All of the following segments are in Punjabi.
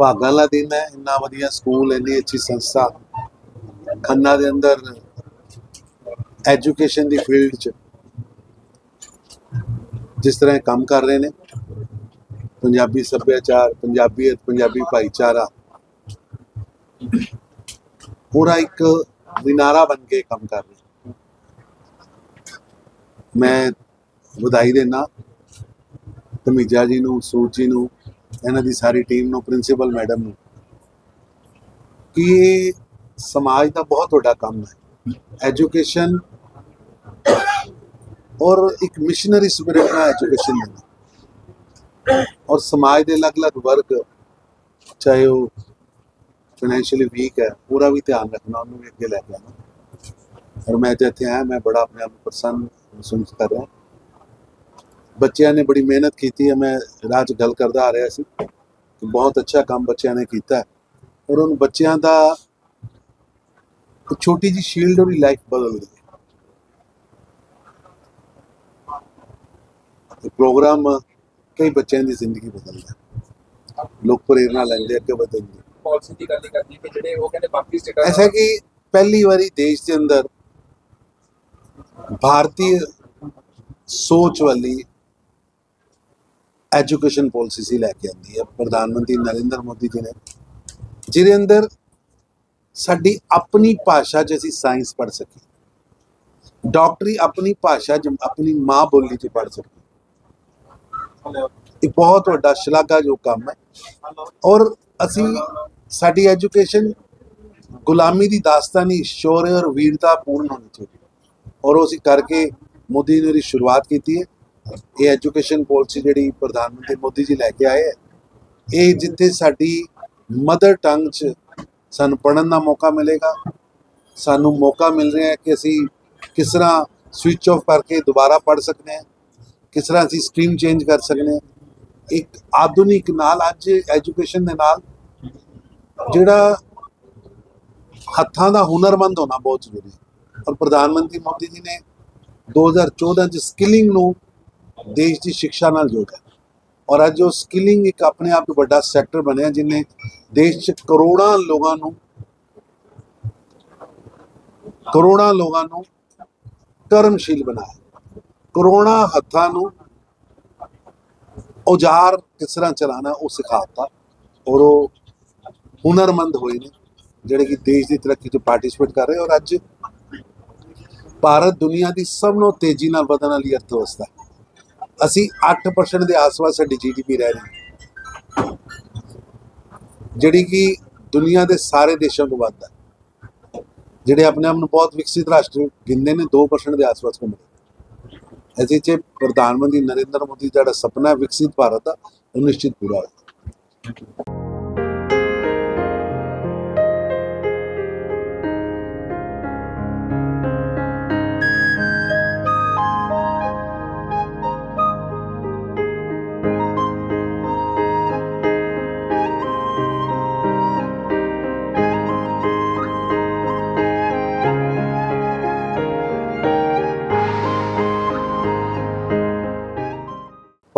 ਭਾਗਾਂ ਦਾ ਦਿਨ ਹੈ ਇੰਨਾ ਵਧੀਆ ਸਕੂਲ ਇੰਨੀ ਅੱਛੀ ਸੰਸਥਾ ਖੰਨਾ ਦੇ ਅੰਦਰ ਐਜੂਕੇਸ਼ਨ ਦੀ ਫੀਲਡ 'ਚ ਜਿਸ ਤਰ੍ਹਾਂ ਕੰਮ ਕਰ ਰਹੇ ਨੇ, ਪੰਜਾਬੀ ਸੱਭਿਆਚਾਰ ਪੰਜਾਬੀਅਤ ਪੰਜਾਬੀ ਭਾਈਚਾਰਾ, ਪੂਰਾ ਇੱਕ ਮਿਨਾਰਾ ਬਣ ਕੇ ਕੰਮ ਕਰ ਰਹੇ ਮੈਂ ਵਧਾਈ ਦੇਣਾ ਧਮੀਜਾ ਜੀ ਨੂੰ ਸੂਟ ਜੀ ਨੂੰ ਇਹਨਾਂ ਦੀ ਸਾਰੀ ਟੀਮ ਨੂੰ, ਪ੍ਰਿੰਸੀਪਲ ਮੈਡਮ ਨੂੰ, ਕਿ ਇਹ ਸਮਾਜ ਦਾ ਬਹੁਤ ਵੱਡਾ ਕੰਮ ਹੈ। ਐਜੂਕੇਸ਼ਨ ਔਰ ਇੱਕ ਮਿਸ਼ਨਰੀ ਸਪਿਰਿਟ ਨਾਲ ਐਜੂਕੇਸ਼ਨ ਦੇਣਾ। ਔਰ ਸਮਾਜ ਦੇ ਅਲੱਗ-ਅਲੱਗ ਵਰਗ, ਚਾਹੇ ਉਹ ਫਾਈਨੈਂਸ਼ੀਅਲੀ ਵੀਕ ਹੈ, ਪੂਰਾ ਵੀ ਧਿਆਨ ਰੱਖਣਾ, ਉਹਨੂੰ ਵੀ ਅੱਗੇ ਲੈ ਕੇ ਆਉਣਾ। ਔਰ ਮੈਂ ਤੇ ਇੱਥੇ ਆਇਆ, ਮੈਂ ਬੜਾ ਆਪਣੇ ਆਪ ਨੂੰ ਪ੍ਰਸੰਨ ਮਹਿਸੂਸ ਕਰ ਰਿਹਾ। ਬੱਚਿਆਂ ਨੇ ਬੜੀ ਮਿਹਨਤ ਕੀਤੀ ਹੈ ਮੈਂ ਰਾਹ 'ਚ ਗੱਲ ਕਰਦਾ ਆ ਰਿਹਾ ਸੀ ਬਹੁਤ ਅੱਛਾ ਕੰਮ ਬੱਚਿਆਂ ਨੇ ਕੀਤਾ ਔਰ ਉਹਨਾਂ ਬੱਚਿਆਂ ਦਾ ਛੋਟੀ ਜੀ ਸ਼ੀਲਡ ਉਹਦੀ ਲਾਈਫ ਬਦਲ ਗਈ ਇਹ ਪ੍ਰੋਗਰਾਮ ਕਈ ਬੱਚਿਆਂ ਦੀ ਜ਼ਿੰਦਗੀ ਬਦਲਦਾ। ਲੋਕ ਪ੍ਰੇਰਨਾ ਲੈਂਦੇ ਅੱਗੇ ਵਧਣ ਦੀ ਪਾਲਿਸੀ ਦੀ ਗੱਲ ਕਰਨੀ ਕਿ ਜਿਹੜੇ ਉਹ ਕਹਿੰਦੇ ਬਾਕੀ ਸਟੇਟਾਂ ਐਸਾ ਕਿ ਪਹਿਲੀ ਵਾਰੀ ਦੇਸ਼ ਦੇ ਅੰਦਰ ਭਾਰਤੀ ਸੋਚ ਵਾਲੀ ਐਜੂਕੇਸ਼ਨ ਪਾਲਿਸੀ ਸੀ ਲੈ ਕੇ ਆਂਦੀ ਹੈ, ਪ੍ਰਧਾਨ ਮੰਤਰੀ ਨਰਿੰਦਰ ਮੋਦੀ ਜੀ ਨੇ, ਜਿਹਦੇ ਅੰਦਰ ਸਾਡੀ ਆਪਣੀ ਭਾਸ਼ਾ 'ਚ ਅਸੀਂ ਸਾਇੰਸ ਪੜ੍ਹ ਸਕੀਏ। ਡਾਕਟਰੀ ਆਪਣੀ ਭਾਸ਼ਾ 'ਚ, ਆਪਣੀ ਮਾਂ ਬੋਲੀ 'ਚ ਪੜ੍ਹ ਸਕੀਏ। ਇਹ ਬਹੁਤ ਵੱਡਾ ਸ਼ਲਾਘਾਯੋਗ ਕੰਮ ਹੈ। ਔਰ ਅਸੀਂ ਸਾਡੀ ਐਜੂਕੇਸ਼ਨ ਗੁਲਾਮੀ ਦੀ ਦਾਸਤਾਨੀ ਸ਼ੌਰਯ ਔਰ ਵੀਰਤਾ ਪੂਰਨ ਹੋਣੀ ਚਾਹੀਦੀ ਔਰ ਉਹ ਅਸੀਂ ਕਰਕੇ ਮੋਦੀ ਨੇ ਇਹਦੀ ਸ਼ੁਰੂਆਤ ਕੀਤੀ ਹੈ। ਇਹ ਐਜੂਕੇਸ਼ਨ ਪਾਲਿਸੀ ਜਿਹੜੀ ਪ੍ਰਧਾਨ ਮੰਤਰੀ ਮੋਦੀ ਜੀ ਲੈ ਕੇ ਆਏ ਹੈ, ਇਹ ਜਿੱਥੇ ਸਾਡੀ ਮਦਰ ਟੰਗ 'ਚ ਸਾਨੂੰ ਪੜਨ ਦਾ ਮੌਕਾ ਮਿਲੇਗਾ, ਸਾਨੂੰ ਮੌਕਾ ਮਿਲ ਰਿਹਾ ਹੈ ਕਿ ਅਸੀਂ ਕਿਸ ਤਰ੍ਹਾਂ ਸਵਿਚ ਆਫ ਕਰਕੇ ਦੁਬਾਰਾ ਪੜ ਸਕਦੇ ਹਾਂ, ਕਿਸ ਤਰ੍ਹਾਂ ਅਸੀਂ ਸਟਰੀਮ ਚੇਂਜ ਕਰ ਸਕਦੇ ਹਾਂ। ਇੱਕ ਆਧੁਨਿਕ ਨਾਲ ਅੱਜ ਐਜੂਕੇਸ਼ਨ ਦੇ ਨਾਲ ਜਿਹੜਾ ਹੱਥਾਂ ਦਾ ਹੁਨਰਮੰਦ ਹੋਣਾ ਬਹੁਤ ਜ਼ਰੂਰੀ ਹੈ। ਔਰ ਪ੍ਰਧਾਨ ਮੰਤਰੀ ਮੋਦੀ ਜੀ ਨੇ 2014 ਚ ਸਕਿਲਿੰਗ ਨੂੰ ਦੇਸ਼ ਦੀ ਸਿੱਖਿਆ ਨਾਲ ਜੋੜਿਆ ਔਰ ਅੱਜ ਉਹ ਸਕਿਲਿੰਗ ਇੱਕ ਆਪਣੇ ਆਪ ਵਿੱਚ ਵੱਡਾ ਸੈਕਟਰ ਬਣਿਆ, ਜਿਨੇ ਦੇਸ਼ 'ਚ ਕਰੋੜਾਂ ਲੋਕਾਂ ਨੂੰ ਕਰੋੜਾਂ ਲੋਕਾਂ ਨੂੰ ਕਰਮਸ਼ੀਲ ਬਣਾਇਆ। ਕਰੋੜਾਂ ਹੱਥਾਂ ਨੂੰ ਔਜ਼ਾਰ ਕਿਸ ਤਰ੍ਹਾਂ ਚਲਾਣਾ ਉਹ ਸਿਖਾਤਾ। ਔਰ ਉਹ ਹੁਨਰਮੰਦ ਹੋਏ ਨੇ, ਜਿਹੜੇ ਕਿ ਦੇਸ਼ ਦੀ ਤਰੱਕੀ 'ਚ ਪਾਰਟਿਸਿਪੇਟ ਕਰ ਰਹੇ। ਔਰ ਅੱਜ ਭਾਰਤ ਦੁਨੀਆ ਦੀ ਸਭ ਤੋਂ ਤੇਜ਼ੀ ਨਾਲ ਵਧਣ ਵਾਲੀ ਅਰਥਵਿਵਸਥਾ ਹੈ। ਅਸੀਂ 8% ਦੇ ਆਸ-ਪਾਸ ਸਾਡੀ ਜੀਡੀਪੀ ਰਹਿ ਰਹੀ ਹੈ। ਜਿਹੜੀ ਕਿ ਦੁਨੀਆ ਦੇ ਸਾਰੇ ਦੇਸ਼ਾਂ ਤੋਂ ਵੱਧ ਹੈ। ਜਿਹੜੇ ਆਪਣੇ ਆਪ ਨੂੰ ਬਹੁਤ ਵਿਕਸਿਤ ਰਾਸ਼ਟਰ ਗਿਣਦੇ ਨੇ 2% ਦੇ ਆਸ-ਪਾਸ ਘੁੰਮਦੇ ਅਸੀਂ ਚ ਪ੍ਰਧਾਨ ਮੰਤਰੀ ਨਰਿੰਦਰ ਮੋਦੀ ਦਾ ਜਿਹੜਾ ਸੁਪਨਾ ਵਿਕਸਿਤ ਭਾਰਤ ਦਾ, ਉਹ ਨਿਸ਼ਚਿਤ ਪੂਰਾ ਹੋਇਆ।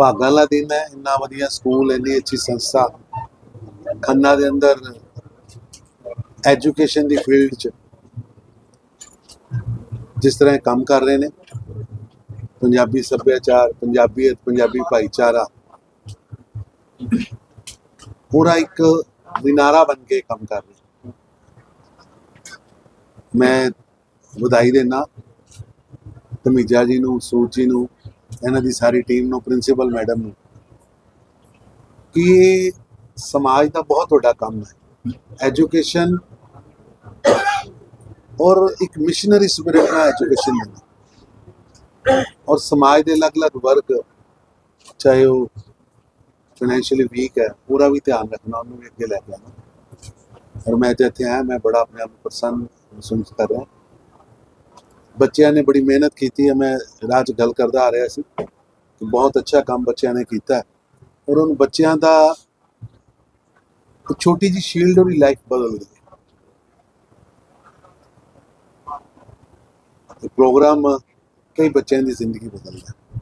ਭਾਗਾਂ ਦਾ ਦਿਨ ਹੈ, ਇੰਨਾ ਵਧੀਆ ਸਕੂਲ, ਇੰਨੀ ਅੱਛੀ ਸੰਸਥਾ ਖੰਨਾ ਦੇ ਅੰਦਰ ਐਜੂਕੇਸ਼ਨ ਦੀ ਫੀਲਡ 'ਚ ਜਿਸ ਤਰ੍ਹਾਂ ਕੰਮ ਕਰ ਰਹੇ ਨੇ, ਪੰਜਾਬੀ ਸੱਭਿਆਚਾਰ ਪੰਜਾਬੀਅਤ ਪੰਜਾਬੀ ਭਾਈਚਾਰਾ, ਪੂਰਾ ਇੱਕ ਮਿਨਾਰਾ ਬਣ ਕੇ ਕੰਮ ਕਰ ਰਹੇ ਮੈਂ ਵਧਾਈ ਦੇਣਾ ਧਮੀਜਾ ਜੀ ਨੂੰ ਸੂਟ ਜੀ ਨੂੰ ਇਹਨਾਂ ਦੀ ਸਾਰੀ ਟੀਮ ਨੂੰ, ਪ੍ਰਿੰਸੀਪਲ ਮੈਡਮ ਨੂੰ, ਕਿ ਇਹ ਸਮਾਜ ਦਾ ਬਹੁਤ ਵੱਡਾ ਕੰਮ ਹੈ। ਐਜੂਕੇਸ਼ਨ ਔਰ ਇੱਕ ਮਿਸ਼ਨਰੀ ਸਪਿਰਿਟ ਨਾਲ ਐਜੂਕੇਸ਼ਨ ਦੇਣਾ। ਔਰ ਸਮਾਜ ਦੇ ਅਲੱਗ-ਅਲੱਗ ਵਰਗ, ਚਾਹੇ ਉਹ ਫਾਈਨੈਂਸ਼ੀਅਲੀ ਵੀਕ ਹੈ, ਪੂਰਾ ਵੀ ਧਿਆਨ ਰੱਖਣਾ, ਉਹਨੂੰ ਵੀ ਅੱਗੇ ਲੈ ਕੇ ਆਉਣਾ। ਔਰ ਮੈਂ ਤੇ ਇੱਥੇ ਆਇਆ, ਮੈਂ ਬੜਾ ਆਪਣੇ ਆਪ ਨੂੰ ਪ੍ਰਸੰਨ ਮਹਿਸੂਸ ਕਰ ਰਿਹਾ। ਬੱਚਿਆਂ ਨੇ ਬੜੀ ਮਿਹਨਤ ਕੀਤੀ ਹੈ ਮੈਂ 'ਚ ਗੱਲ ਕਰਦਾ ਆ ਰਿਹਾ ਸੀ ਕਿ ਬਹੁਤ ਅੱਛਾ ਕੰਮ ਬੱਚਿਆਂ ਨੇ ਕੀਤਾ ਹੈ। ਔਰ ਉਹਨਾਂ ਬੱਚਿਆਂ ਦਾ ਛੋਟੀ ਜੀ ਸ਼ੀਲਡ ਉਹਦੀ ਲਾਈਫ ਬਦਲ ਗਈ। ਇਹ ਪ੍ਰੋਗਰਾਮ ਕਈ ਬੱਚਿਆਂ ਦੀ ਜ਼ਿੰਦਗੀ ਬਦਲਦਾ ਹੈ।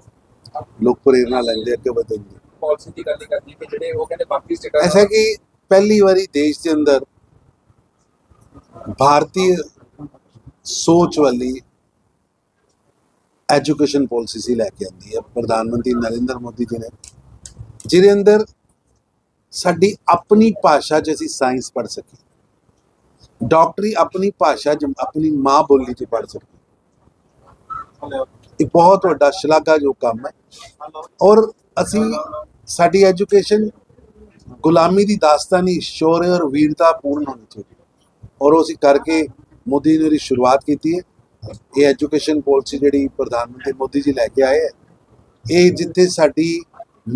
ਲੋਕ ਪ੍ਰੇਰਨਾ ਲੈਂਦੇ ਅੱਗੇ ਵਧਣ ਦੀ ਪਾਲਿਸੀ ਦੀ ਗੱਲ ਕਰਨੀ ਕਿ ਜਿਹੜੇ ਉਹ ਕਹਿੰਦੇ ਬਾਕੀ ਸਟੇਟਾਂ ਐਸਾ ਕਿ ਪਹਿਲੀ ਵਾਰੀ ਦੇਸ਼ ਦੇ ਅੰਦਰ ਭਾਰਤੀ ਸੋਚ ਵਾਲੀ ਐਜੂਕੇਸ਼ਨ ਪਾਲਿਸੀ ਸੀ ਲੈ ਕੇ ਆਂਦੀ ਹੈ, ਪ੍ਰਧਾਨ ਮੰਤਰੀ ਨਰਿੰਦਰ ਮੋਦੀ ਜੀ ਨੇ। ਜਿਹਦੇ ਅੰਦਰ ਸਾਡੀ ਆਪਣੀ ਭਾਸ਼ਾ 'ਚ ਅਸੀਂ ਸਾਇੰਸ ਪੜ੍ਹ ਸਕੀਏ। ਡਾਕਟਰੀ ਆਪਣੀ ਭਾਸ਼ਾ 'ਚ, ਆਪਣੀ ਮਾਂ ਬੋਲੀ 'ਚ ਪੜ੍ਹ ਸਕੀਏ। ਇਹ ਬਹੁਤ ਵੱਡਾ ਸ਼ਲਾਘਾਯੋਗ ਕੰਮ ਹੈ। ਔਰ ਅਸੀਂ ਸਾਡੀ ਐਜੂਕੇਸ਼ਨ ਗੁਲਾਮੀ ਦੀ ਦਾਸਤਾਨੀ ਸ਼ੌਰਯ ਔਰ ਵੀਰਤਾ ਪੂਰਨ ਹੋਣੀ ਚਾਹੀਦੀ ਔਰ ਉਹ ਅਸੀਂ ਕਰਕੇ ਮੋਦੀ ਨੇ ਇਹਦੀ ਸ਼ੁਰੂਆਤ ਕੀਤੀ ਹੈ। ਇਹ ਐਜੂਕੇਸ਼ਨ ਪਾਲਿਸੀ ਜਿਹੜੀ ਪ੍ਰਧਾਨ ਮੰਤਰੀ ਮੋਦੀ ਜੀ ਲੈ ਕੇ ਆਏ ਹੈ ਇਹ ਜਿੱਥੇ ਸਾਡੀ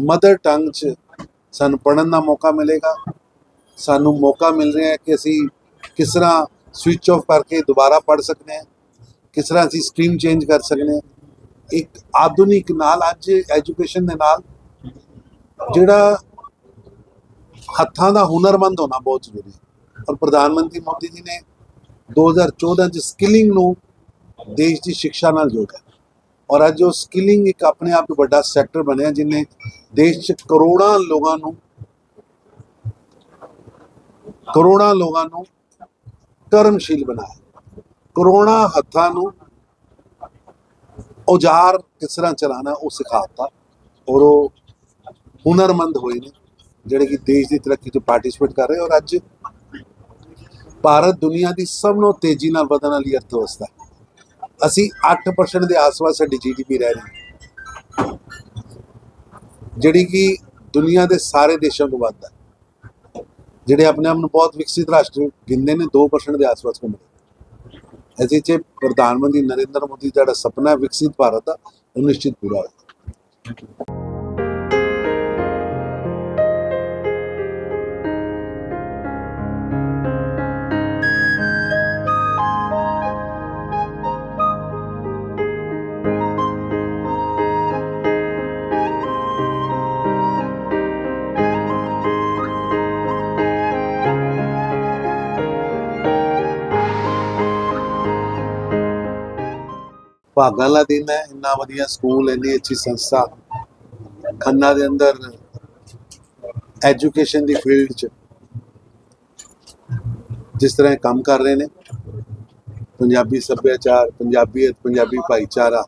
ਮਦਰ ਟੰਗ 'ਚ ਸਾਨੂੰ ਪੜ੍ਹਨ ਦਾ ਮੌਕਾ ਮਿਲੇਗਾ, ਸਾਨੂੰ ਮੌਕਾ ਮਿਲ ਰਿਹਾ ਹੈ ਕਿ ਅਸੀਂ ਕਿਸ ਤਰ੍ਹਾਂ ਸਵਿਚ ਆਫ ਕਰਕੇ ਦੁਬਾਰਾ ਪੜ੍ਹ ਸਕਦੇ ਹਾਂ ਕਿਸ ਤਰ੍ਹਾਂ ਅਸੀਂ ਸਟਰੀਮ ਚੇਂਜ ਕਰ ਸਕਦੇ ਹਾਂ ਇੱਕ ਆਧੁਨਿਕ ਨਾਲ ਅੱਜ ਐਜੂਕੇਸ਼ਨ ਦੇ ਨਾਲ ਜਿਹੜਾ ਹੱਥਾਂ ਦਾ ਹੁਨਰਮੰਦ ਹੋਣਾ ਬਹੁਤ ਜ਼ਰੂਰੀ ਹੈ। ਔਰ ਪ੍ਰਧਾਨ ਮੰਤਰੀ ਮੋਦੀ ਜੀ ਨੇ 2014 ਚ ਸਕਿਲਿੰਗ ਨੂੰ ਦੇਸ਼ ਦੀ ਸਿੱਖਿਆ ਨਾਲ ਜੋੜਿਆ ਔਰ ਅੱਜ ਉਹ ਸਕਿਲਿੰਗ ਇੱਕ ਆਪਣੇ ਆਪ ਵਿੱਚ ਵੱਡਾ ਸੈਕਟਰ ਬਣਿਆ, ਜਿਨੇ ਦੇਸ਼ 'ਚ ਕਰੋੜਾਂ ਲੋਕਾਂ ਨੂੰ ਕਰੋੜਾਂ ਲੋਕਾਂ ਨੂੰ ਕਰਮਸ਼ੀਲ ਬਣਾਇਆ। ਕਰੋੜਾਂ ਹੱਥਾਂ ਨੂੰ ਔਜ਼ਾਰ ਕਿਸ ਤਰ੍ਹਾਂ ਚਲਾਣਾ ਉਹ ਸਿਖਾਤਾ ਔਰ ਉਹ ਹੁਨਰਮੰਦ ਹੋਏ ਨੇ, ਜਿਹੜੇ ਕਿ ਦੇਸ਼ ਦੀ ਤਰੱਕੀ 'ਚ ਪਾਰਟਿਸਿਪੇਟ ਕਰ ਰਹੇ ਔਰ ਅੱਜ ਭਾਰਤ ਦੁਨੀਆ ਦੀ ਸਭ ਤੋਂ ਤੇਜ਼ੀ ਨਾਲ ਵਧਣ ਵਾਲੀ ਅਰਥਵਿਵਸਥਾ ਹੈ। ਅਸੀਂ 8% ਦੇ ਆਸ-ਪਾਸ ਸਾਡੀ ਜੀਡੀਪੀ ਰਹਿ ਰਹੀ ਜਿਹੜੀ ਕਿ ਦੁਨੀਆ ਦੇ ਸਾਰੇ ਦੇਸ਼ਾਂ ਤੋਂ ਵੱਧ ਹੈ। ਜਿਹੜੇ ਆਪਣੇ ਆਪ ਨੂੰ ਬਹੁਤ ਵਿਕਸਿਤ ਰਾਸ਼ਟਰ ਗਿਣਦੇ ਨੇ 2% ਦੇ ਆਸ-ਪਾਸ ਘੁੰਮਦੇ ਐਸੇ ਚ ਪ੍ਰਧਾਨ ਮੰਤਰੀ ਨਰਿੰਦਰ ਮੋਦੀ ਦਾ ਜਿਹੜਾ ਸੁਪਨਾ ਵਿਕਸਿਤ ਭਾਰਤ ਦਾ, ਉਹ ਨਿਸ਼ਚਿਤ ਪੂਰਾ ਹੋਇਆ। ਭਾਗਾਂ ਦਾ ਦਿਨ ਹੈ, ਇੰਨਾ ਵਧੀਆ ਸਕੂਲ, ਇੰਨੀ ਅੱਛੀ ਸੰਸਥਾ ਖੰਨਾ ਦੇ ਅੰਦਰ ਐਜੂਕੇਸ਼ਨ ਦੀ ਫੀਲਡ 'ਚ ਜਿਸ ਤਰ੍ਹਾਂ ਕੰਮ ਕਰ ਰਹੇ ਨੇ, ਪੰਜਾਬੀ ਸੱਭਿਆਚਾਰ ਪੰਜਾਬੀਅਤ ਪੰਜਾਬੀ ਭਾਈਚਾਰਾ,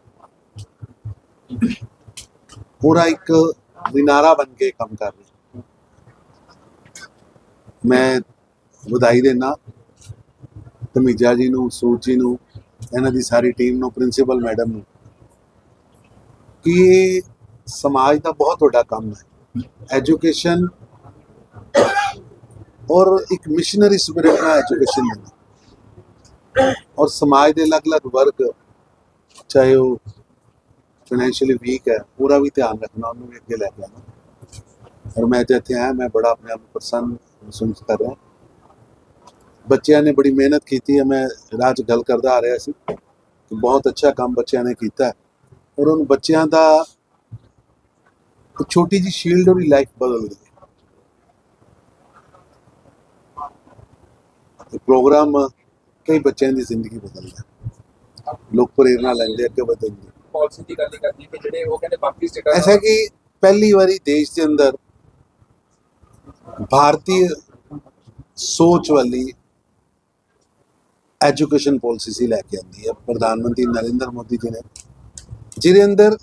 ਪੂਰਾ ਇੱਕ ਮਿਨਾਰਾ ਬਣ ਕੇ ਕੰਮ ਕਰ ਰਹੇ। ਮੈਂ ਵਧਾਈ ਦੇਣਾ ਧਮੀਜਾ ਜੀ ਨੂੰ ਸੂਟ ਜੀ ਨੂੰ ਇਹਨਾਂ ਦੀ ਸਾਰੀ ਟੀਮ ਨੂੰ, ਪ੍ਰਿੰਸੀਪਲ ਮੈਡਮ ਨੂੰ, ਕਿ ਇਹ ਸਮਾਜ ਦਾ ਬਹੁਤ ਵੱਡਾ ਕੰਮ ਹੈ। ਐਜੂਕੇਸ਼ਨ ਔਰ ਇੱਕ ਮਿਸ਼ਨਰੀ ਸਪਿਰਿਟ ਨਾਲ ਐਜੂਕੇਸ਼ਨ ਦੇਣਾ ਔਰ ਸਮਾਜ ਦੇ ਅਲੱਗ-ਅਲੱਗ ਵਰਗ, ਚਾਹੇ ਉਹ ਫਾਈਨੈਂਸ਼ੀਅਲੀ ਵੀਕ ਹੈ, ਪੂਰਾ ਵੀ ਧਿਆਨ ਰੱਖਣਾ, ਉਹਨੂੰ ਵੀ ਅੱਗੇ ਲੈ ਕੇ ਆਉਣਾ। ਔਰ ਮੈਂ ਤੇ ਇੱਥੇ ਆਇਆ, ਮੈਂ ਬੜਾ ਆਪਣੇ ਆਪ ਨੂੰ ਪ੍ਰਸੰਨ ਮਹਿਸੂਸ ਕਰ ਰਿਹਾ। ਬੱਚਿਆਂ ਨੇ ਬੜੀ ਮਿਹਨਤ ਕੀਤੀ ਹੈ ਮੈਂ ਰਾਹ 'ਚ ਗੱਲ ਕਰਦਾ ਆ ਰਿਹਾ ਸੀ ਕਿ ਬਹੁਤ ਅੱਛਾ ਕੰਮ ਬੱਚਿਆਂ ਨੇ ਕੀਤਾ ਔਰ ਉਹਨਾਂ ਬੱਚਿਆਂ ਦਾ ਛੋਟੀ ਜੀ ਸ਼ੀਲਡ ਉਹਦੀ ਲਾਈਫ ਬਦਲ ਗਈ ਇਹ ਪ੍ਰੋਗਰਾਮ ਕਈ ਬੱਚਿਆਂ ਦੀ ਜ਼ਿੰਦਗੀ ਬਦਲ ਗਿਆ ਲੋਕ ਪ੍ਰੇਰਣਾ ਲੈਂਦੇ ਅੱਗੇ ਵਧਣਗੇ ਪਾਲਿਸੀ ਦੀ ਗੱਲ ਹੀ ਕਰਨੀ ਕਿ ਜਿਹੜੇ ਉਹ ਕਹਿੰਦੇ ਬਾਕੀ ਸਟੇਟਾਂ ਐਸਾ ਕਿ ਪਹਿਲੀ ਵਾਰੀ ਦੇਸ਼ ਦੇ ਅੰਦਰ ਭਾਰਤੀ ਸੋਚ ਵਾਲੀ ਐਜੂਕੇਸ਼ਨ ਪਾਲਿਸੀ ਸੀ ਲੈ ਕੇ ਆਂਦੀ ਹੈ ਪ੍ਰਧਾਨ ਮੰਤਰੀ ਨਰਿੰਦਰ ਮੋਦੀ ਜੀ ਨੇ, ਜਿਹਦੇ ਅੰਦਰ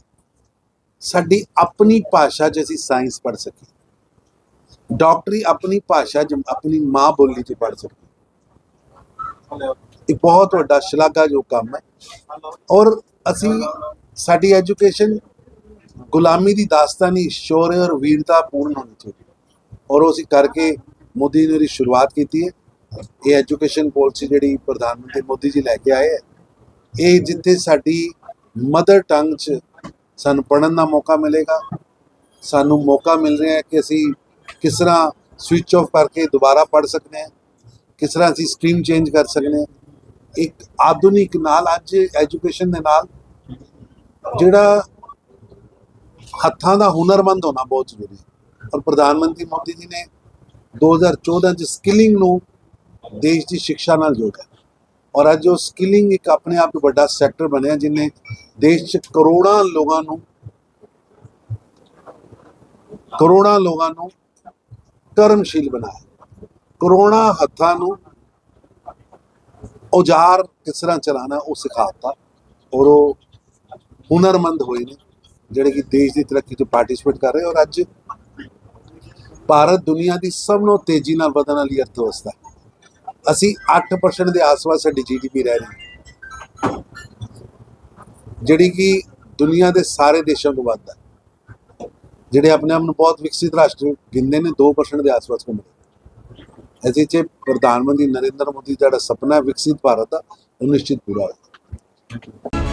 ਸਾਡੀ ਆਪਣੀ ਭਾਸ਼ਾ 'ਚ ਅਸੀਂ ਸਾਇੰਸ ਪੜ੍ਹ ਸਕੀਏ। ਡਾਕਟਰੀ ਆਪਣੀ ਭਾਸ਼ਾ 'ਚ, ਆਪਣੀ ਮਾਂ ਬੋਲੀ 'ਚ ਪੜ੍ਹ ਸਕੀਏ। ਇਹ ਬਹੁਤ ਵੱਡਾ ਸ਼ਲਾਘਾਯੋਗ ਕੰਮ ਹੈ। ਔਰ ਅਸੀਂ ਸਾਡੀ ਐਜੂਕੇਸ਼ਨ ਗੁਲਾਮੀ ਦੀ ਦਾਸਤਾਨੀ, ਸ਼ੌਰਯ ਔਰ ਵੀਰਤਾ ਪੂਰਨ ਹੋਣੀ ਚਾਹੀਦੀ ਔਰ ਉਹ ਅਸੀਂ ਕਰਕੇ ਮੋਦੀ ਨੇ ਇਹਦੀ ਸ਼ੁਰੂਆਤ ਕੀਤੀ ਹੈ। ਇਹ ਐਜੂਕੇਸ਼ਨ ਪਾਲਿਸੀ ਜਿਹੜੀ ਪ੍ਰਧਾਨ ਮੰਤਰੀ ਮੋਦੀ ਜੀ ਲੈ ਕੇ ਆਏ ਹੈ, ਇਹ ਜਿੱਥੇ ਸਾਡੀ ਮਦਰ ਟੰਗ 'ਚ ਸਾਨੂੰ ਪੜ੍ਹਨ ਦਾ ਮੌਕਾ ਮਿਲੇਗਾ, ਸਾਨੂੰ ਮੌਕਾ ਮਿਲ ਰਿਹਾ ਹੈ ਕਿ ਅਸੀਂ ਕਿਸ ਤਰ੍ਹਾਂ ਸਵਿਚ ਆਫ ਕਰਕੇ ਦੁਬਾਰਾ ਪੜ੍ਹ ਸਕਦੇ ਹਾਂ, ਕਿਸ ਤਰ੍ਹਾਂ ਅਸੀਂ ਸਟਰੀਮ ਚੇਂਜ ਕਰ ਸਕਦੇ ਹਾਂ। ਇੱਕ ਆਧੁਨਿਕ ਨਾਲ ਅੱਜ ਐਜੂਕੇਸ਼ਨ ਦੇ ਨਾਲ ਜਿਹੜਾ ਹੱਥਾਂ ਦਾ ਹੁਨਰਮੰਦ ਹੋਣਾ ਬਹੁਤ ਜ਼ਰੂਰੀ ਹੈ। ਔਰ ਪ੍ਰਧਾਨ ਮੰਤਰੀ ਮੋਦੀ ਜੀ ਨੇ 2014 ਚ ਸਕਿਲਿੰਗ ਨੂੰ ਦੇਸ਼ ਦੀ ਸਿੱਖਿਆ ਨਾਲ ਜੋੜਿਆ ਔਰ ਅੱਜ ਉਹ ਸਕਿਲਿੰਗ ਇੱਕ ਆਪਣੇ ਆਪ ਵਿੱਚ ਵੱਡਾ ਸੈਕਟਰ ਬਣਿਆ ਜਿਨੇ ਦੇਸ਼ 'ਚ ਕਰੋੜਾਂ ਲੋਕਾਂ ਨੂੰ ਕਰੋੜਾਂ ਲੋਕਾਂ ਨੂੰ ਕਰਮਸ਼ੀਲ ਬਣਾਇਆ। ਕਰੋੜਾਂ ਹੱਥਾਂ ਨੂੰ ਔਜ਼ਾਰ ਕਿਸ ਤਰ੍ਹਾਂ ਚਲਾਣਾ ਉਹ ਸਿਖਾਤਾ। ਔਰ ਉਹ ਹੁਨਰਮੰਦ ਹੋਏ ਨੇ, ਜਿਹੜੇ ਕਿ ਦੇਸ਼ ਦੀ ਤਰੱਕੀ 'ਚ ਪਾਰਟਿਸਿਪੇਟ ਕਰ ਰਹੇ। ਔਰ ਅੱਜ ਭਾਰਤ ਦੁਨੀਆ ਦੀ ਸਭ ਤੋਂ ਤੇਜ਼ੀ ਨਾਲ ਵਧਣ ਵਾਲੀ ਅਰਥਵਿਵਸਥਾ ਹੈ। ਅਸੀਂ 8% ਦੇ ਆਸ-ਪਾਸ ਸਾਡੀ ਜੀਡੀਪੀ ਰਹਿ ਰਹੀ ਹੈ। ਜਿਹੜੀ ਕਿ ਦੁਨੀਆ ਦੇ ਸਾਰੇ ਦੇਸ਼ਾਂ ਤੋਂ ਵੱਧ ਹੈ। ਜਿਹੜੇ ਆਪਣੇ ਆਪ ਨੂੰ ਬਹੁਤ ਵਿਕਸਿਤ ਰਾਸ਼ਟਰ ਗਿਣਦੇ ਨੇ 2% ਦੇ ਆਸ-ਪਾਸ ਘੁੰਮਦੇ ਅਸੀਂ ਚ ਪ੍ਰਧਾਨ ਮੰਤਰੀ ਨਰਿੰਦਰ ਮੋਦੀ ਦਾ ਜਿਹੜਾ ਸੁਪਨਾ ਵਿਕਸਿਤ ਭਾਰਤ ਦਾ, ਉਹ ਨਿਸ਼ਚਿਤ ਪੂਰਾ ਹੋਇਆ।